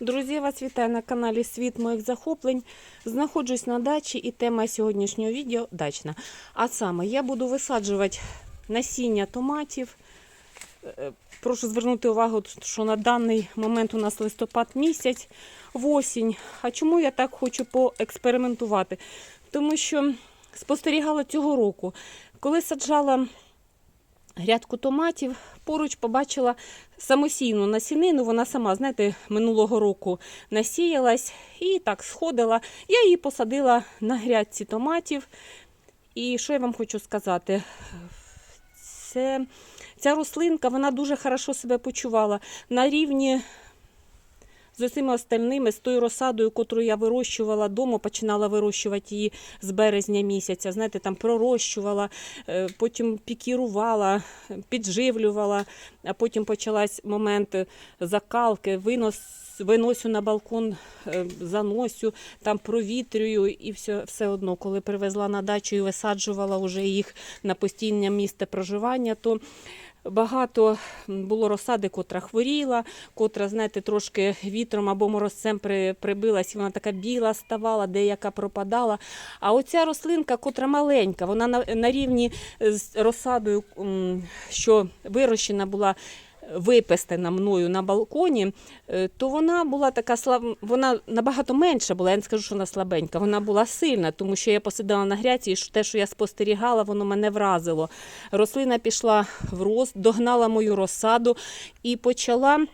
Друзі, вас вітаю на каналі Світ моїх захоплень. Знаходжусь на дачі і тема сьогоднішнього відео дачна. А саме я буду висаджувати насіння томатів. Е, Прошу звернути увагу, що на даний момент у нас листопад місяць, осінь. А чому я так хочу поекспериментувати? Тому що спостерігала цього року, коли саджала грядку томатів, поруч побачила самосійну насінину. Вона сама, знаєте, минулого року насіялась і так сходила. Я її посадила на грядці томатів. І що я вам хочу сказати? Це, ця рослинка вона дуже хорошо себе почувала на рівні. З усіма остальними, з тою розсадою, яку я вирощувала вдома, починала вирощувати її з березня місяця. Знаєте, там пророщувала, е, потім пікірувала, підживлювала, а потім почалась момент закалки, винос, виносю на балкон, е, заносю, там провітрюю і все, все одно, коли привезла на дачу і висаджувала вже їх на постійне місце проживання, то Багато було розсади, котра хворіла, котра, знаєте, трошки вітром або морозцем при, прибилась, і вона така біла ставала, деяка пропадала. А оця рослинка, котра маленька, вона на, на рівні з розсадою, що вирощена була. Випестена мною на балконі, е, то вона була така слаб... вона набагато менша була. Я не скажу, що вона слабенька. Вона була сильна, тому що я посидила на гряці, і те, що я спостерігала, воно мене вразило. Рослина пішла в рост, догнала мою розсаду і почала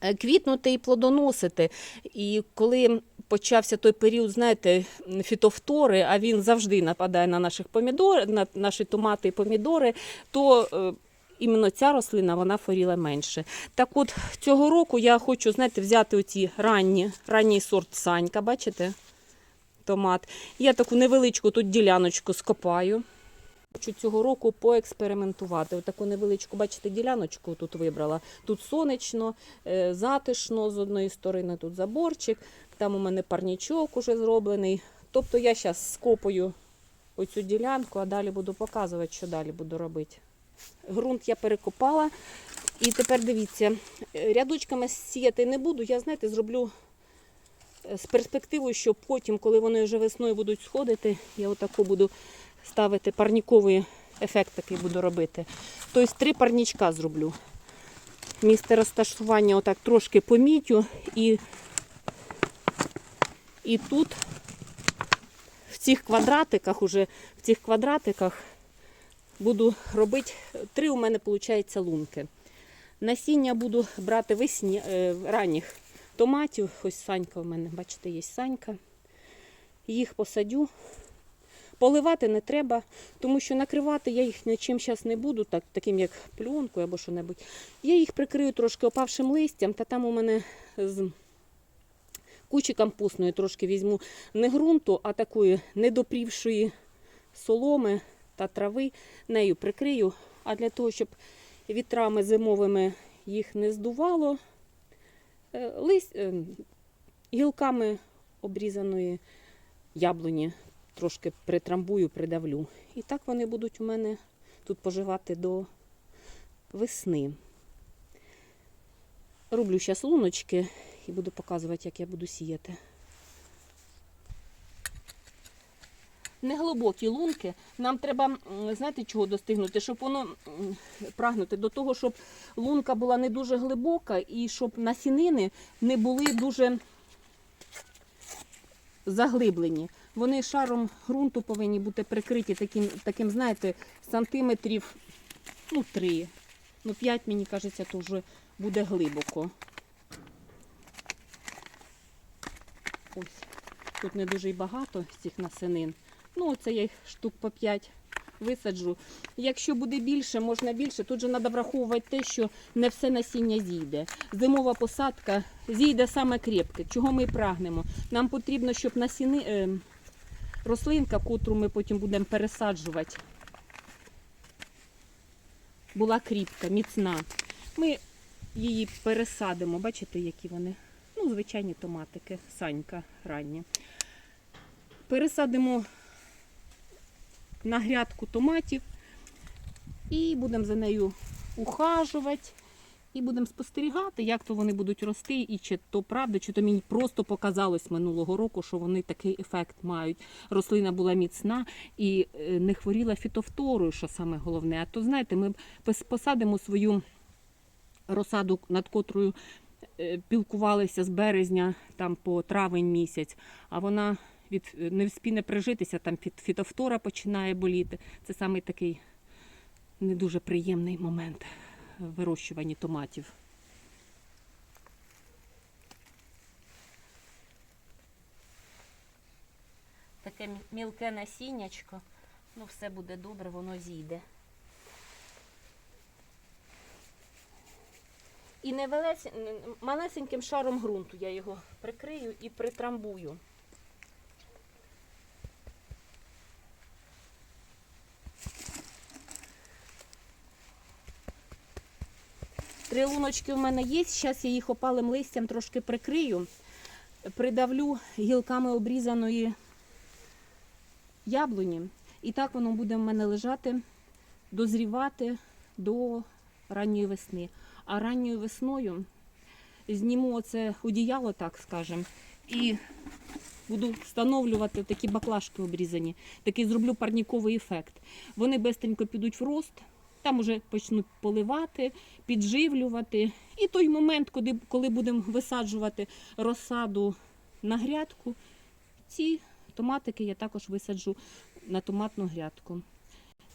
е, квітнути і плодоносити. І коли почався той період, знаєте, фітофтори, а він завжди нападає на наших помідор, на наші томати і помідори, то е, іменно ця рослина вона хворіла менше. Так от цього року я хочу, знаєте, взяти оці ранні, ранній сорт санька, бачите? Томат. Я таку невеличку тут діляночку скопаю. Хочу цього року поекспериментувати. Отаку невеличку, бачите, діляночку тут вибрала. Тут сонячно, е, затишно з одної сторони, тут заборчик, там у мене парнічок уже зроблений. Тобто я зараз скопаю оцю ділянку, а далі буду показувати, що далі буду робити. Грунт я перекопала. І тепер дивіться, рядочками сіяти не буду. Я, знаєте, зроблю е, з перспективою, що потім, коли вони вже весною будуть сходити, я отаку буду ставити парніковий ефект такий буду робити. Тобто три парнічка зроблю. Місце розташування отак трошки помітю і, і тут в цих квадратиках уже в цих квадратиках буду робити три у мене виходить лунки. Насіння буду брати весні, е, ранніх томатів. Ось санька у мене, бачите, є санька. Їх посадю. Поливати не треба, тому що накривати я їх нічим зараз не буду, так, таким як пленкою або що-небудь. Я їх прикрию трошки опавшим листям, та там у мене з кучі кампусної трошки візьму не ґрунту, а такої недопрівшої соломи та трави. Нею прикрию. А для того, щоб вітрами зимовими їх не здувало, е, лист, е, гілками обрізаної яблуні трошки притрамбую, придавлю. І так вони будуть у мене тут поживати до весни. Роблю зараз луночки і буду показувати, як я буду сіяти. Неглибокі лунки. Нам треба, знаєте, чого достигнути, щоб воно прагнути до того, щоб лунка була не дуже глибока і щоб насінини не були дуже заглиблені. Вони шаром ґрунту повинні бути прикриті таким, таким знаєте, сантиметрів ну, 3. Ну, 5, мені кажеться, то вже буде глибоко. Ось. Тут не дуже й багато цих насенин. Ну, оце я їх штук по 5 висаджу. Якщо буде більше, можна більше. Тут же треба враховувати те, що не все насіння зійде. Зимова посадка зійде саме крепке. Чого ми і прагнемо? Нам потрібно, щоб насіни, е, рослинка, котру ми потім будемо пересаджувати, була кріпка, міцна. Ми її пересадимо. Бачите, які вони? Ну, звичайні томатики, санька ранні. Пересадимо на грядку томатів і будемо за нею ухажувати. І будемо спостерігати, як то вони будуть рости, і чи то правда, чи то мені просто показалось минулого року, що вони такий ефект мають. Рослина була міцна і е, не хворіла фітофторою, що саме головне. А то знаєте, ми посадимо свою розсаду, над котрою е, пілкувалися з березня там по травень місяць, а вона від не вспіне прижитися, там фіт- фітофтора починає боліти. Це саме такий не дуже приємний момент в вирощуванні томатів. Таке мілке насіннячко. Ну, все буде добре, воно зійде. І невелес... малесеньким шаром ґрунту я його прикрию і притрамбую. Три луночки в мене є. Зараз я їх опалим листям трошки прикрию, придавлю гілками обрізаної яблуні. І так воно буде в мене лежати, дозрівати до ранньої весни. А ранньою весною зніму оце одіяло, так скажемо, і буду встановлювати такі баклажки обрізані. Такий зроблю парніковий ефект. Вони бистренько підуть в рост, там уже почнуть поливати, підживлювати. І той момент, коли, коли будемо висаджувати розсаду на грядку, ці томатики я також висаджу на томатну грядку.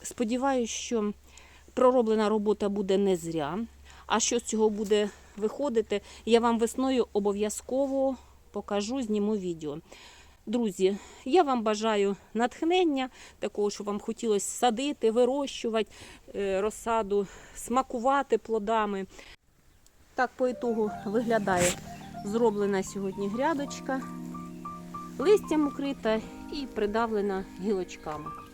Сподіваюсь, що пророблена робота буде не зря. А що з цього буде виходити, я вам весною обов'язково покажу, зніму відео. Друзі, я вам бажаю натхнення, такого, що вам хотілося садити, вирощувати е, розсаду, смакувати плодами. Так по ітогу виглядає зроблена сьогодні грядочка, листям укрита і придавлена гілочками.